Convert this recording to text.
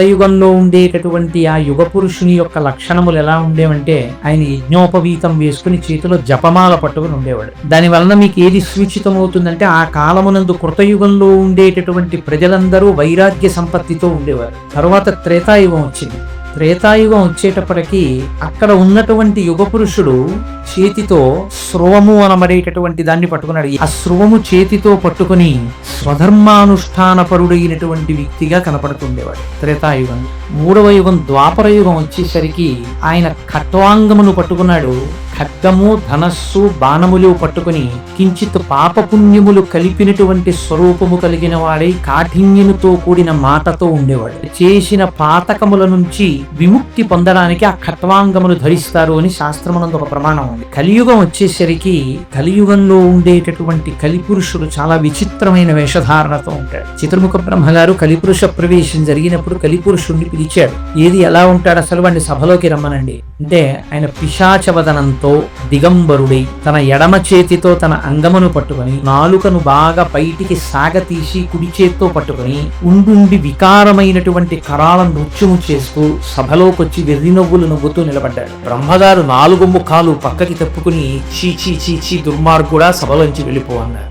యుగంలో ఉండేటటువంటి ఆ యుగ పురుషుని యొక్క లక్షణములు ఎలా ఉండేవంటే ఆయన యజ్ఞోపవీతం వేసుకుని చేతిలో జపమాల పట్టుకుని ఉండేవాడు. దాని వలన మీకు ఏది సూచితం అవుతుందంటే ఆ కాలమునందు కృతయుగంలో ఉండేటటువంటి ప్రజలందరూ వైరాగ్య సంపత్తితో ఉండేవారు. తర్వాత త్రేతాయుగం వచ్చింది. త్రేతాయుగం వచ్చేటప్పటికి అక్కడ ఉన్నటువంటి యుగ పురుషుడు చేతితో స్రువము అనబడేటటువంటి దాన్ని పట్టుకున్నాడు. ఆ స్రువము చేతితో పట్టుకుని స్వధర్మానుష్ఠాన పరుడైనటువంటి వ్యక్తిగా కనపడుతుండేవాడు. త్రేతాయుగం మూడవ యుగం ద్వాపర యుగం వచ్చేసరికి ఆయన ఖట్వాంగమును పట్టుకున్నాడు. ఖడ్గము ధనస్సు బాణములు పట్టుకుని కించిత్ పాపపుణ్యములు కలిపినటువంటి స్వరూపము కలిగిన వాడై కాఠిన్యముతో కూడిన మాటతో ఉండేవాడు. చేసిన పాతకముల నుంచి విముక్తి పొందడానికి ఆ ఖట్వాంగములు ధరిస్తారు అని శాస్త్రమునందు ఒక ప్రమాణం ఉంది. కలియుగం వచ్చేసరికి కలియుగంలో ఉండేటటువంటి కలిపురుషుడు చాలా విచిత్రమైన వేషధారణతో ఉంటాడు. చిత్రముఖ బ్రహ్మగారు కలిపురుష ప్రవేశం జరిగినప్పుడు కలిపురుషుణ్ణి పిలిచాడు. ఏది ఎలా ఉంటాడు అసలు వాడిని సభలోకి రమ్మనండి. అంటే ఆయన పిశాచవదనంతో దిగంబరుడై తన ఎడమ చేతితో తన అంగమును పట్టుకొని నాలుకను బాగా బయటికి సాగతీసి కుడి చేత్తో పట్టుకొని ఉండుండి వికారమైనటువంటి కరాల నృత్యము చేస్తూ సభలోకొచ్చి వెర్రి నవ్వులు నవ్వుతూ నిలబడ్డాడు. బ్రహ్మగారు నాలుగు ముఖాలు పక్కకి తప్పుకుని చీచీ చీచీ దుర్మార్గుడా సభలోంచి వెళ్ళిపోవన్నారు